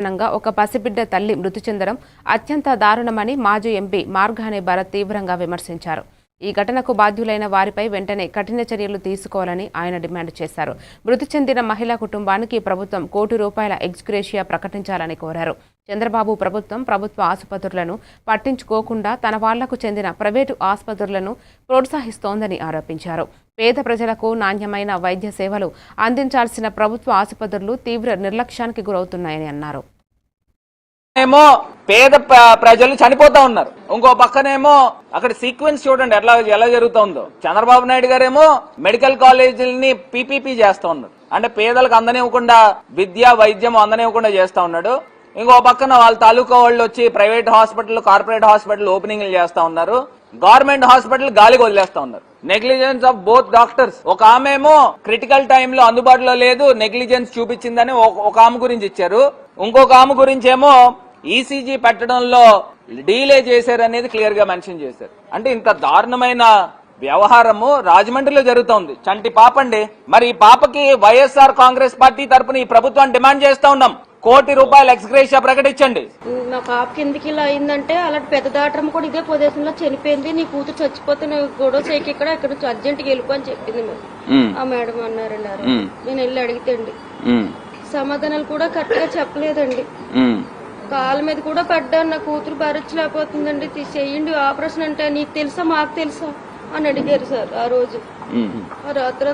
కారణంగా ఒక పసిబిడ్డ తల్లి మృతి చెందడం అత్యంత దారుణమని మాజీ ఎంపీ మార్గానే భరత్ తీవ్రంగా విమర్శించారు. ఈ ఘటనకు బాధ్యులైన వారిపై వెంటనే కఠిన చర్యలు తీసుకోవాలని ఆయన డిమాండ్ చేశారు. మృతి చెందిన మహిళా కుటుంబానికి ప్రభుత్వం కోటి రూపాయల ఎక్స్గ్రేషియా ప్రకటించాలని కోరారు. చంద్రబాబు ప్రభుత్వం ప్రభుత్వ ఆసుపత్రులను పట్టించుకోకుండా తన వాళ్ళకు చెందిన ప్రైవేటు ఆసుపత్రులను ప్రోత్సహిస్తోందని ఆరోపించారు. పేద ప్రజలకు నాణ్యమైన వైద్య సేవలు అందించాల్సిన ప్రభుత్వ ఆసుపత్రులు తీవ్ర నిర్లక్ష్యానికి గురవుతున్నాయని అన్నారు. ఏమో పేద ప్రజలు చనిపోతా ఉన్నారు. ఇంకో పక్కనేమో అక్కడ సీక్వెన్స్ చూడండి ఎట్లా ఎలా జరుగుతుందో. చంద్రబాబు నాయుడు గారేమో మెడికల్ కాలేజీలని పీపీపీ చేస్తా ఉన్నారు అంటే పేదలకు అందనివ్వకుండా విద్య వైద్యం అందనివ్వకుండా చేస్తా ఉన్నాడు. ఇంకో పక్కన వాళ్ళ తాలూకా వాళ్ళు వచ్చి ప్రైవేట్ హాస్పిటల్ కార్పొరేట్ హాస్పిటల్ ఓపెనింగ్లు చేస్తా ఉన్నారు. గవర్నమెంట్ హాస్పిటల్ గాలికి వదిలేస్తా ఉన్నారు. Negligence of both doctors. ఒక ఆమె ఏమో క్రిటికల్ టైంలో అందుబాటులో లేదు నెగ్లిజెన్స్ చూపించిందని ఒక ఆమె గురించి ఇచ్చారు. ఇంకొక ఆమె గురించి ఏమో ఈసీజీ పెట్టడంలో డీలే చేశారనేది క్లియర్గా మెన్షన్ చేశారు. అంటే ఇంత దారుణమైన వ్యవహారము రాజమండ్రిలో జరుగుతోంది. చంటి పాపండి. మరి ఈ పాపకి వైఎస్ఆర్ కాంగ్రెస్ పార్టీ తరపున ఈ ప్రభుత్వాన్ని డిమాండ్ చేస్తా ఉన్నాం. కోటి రూపాయల ఎక్స్గ్రేషియా ప్రకటించండి. నా పాప కిందకి ఇలా అయిందంటే అలాంటి పెద్ద డాక్టర్ కూడా ఇదే ప్రదేశంలో చనిపోయింది. నీ కూతురు చచ్చిపోతే నువ్వు గొడవ చేయకి ఇక్కడ ఇక్కడ నుంచి అర్జెంట్గా వెళ్ళిపో అని చెప్పింది మేడం ఆ మేడం అన్నారండి. నేను వెళ్ళి అడిగితే అండి. సమాధానాలు కూడా కరెక్ట్గా చెప్పలేదండి. కాళ్ళ మీద కూడా పడ్డాను నా కూతురు భరించలేకపోతుందండి. చెయ్యండి ఆపరేషన్ అంటే నీకు తెలుసా మాకు తెలుసా? అని అడిగారు సార్ ఆ రోజు. ఆ రాత్రి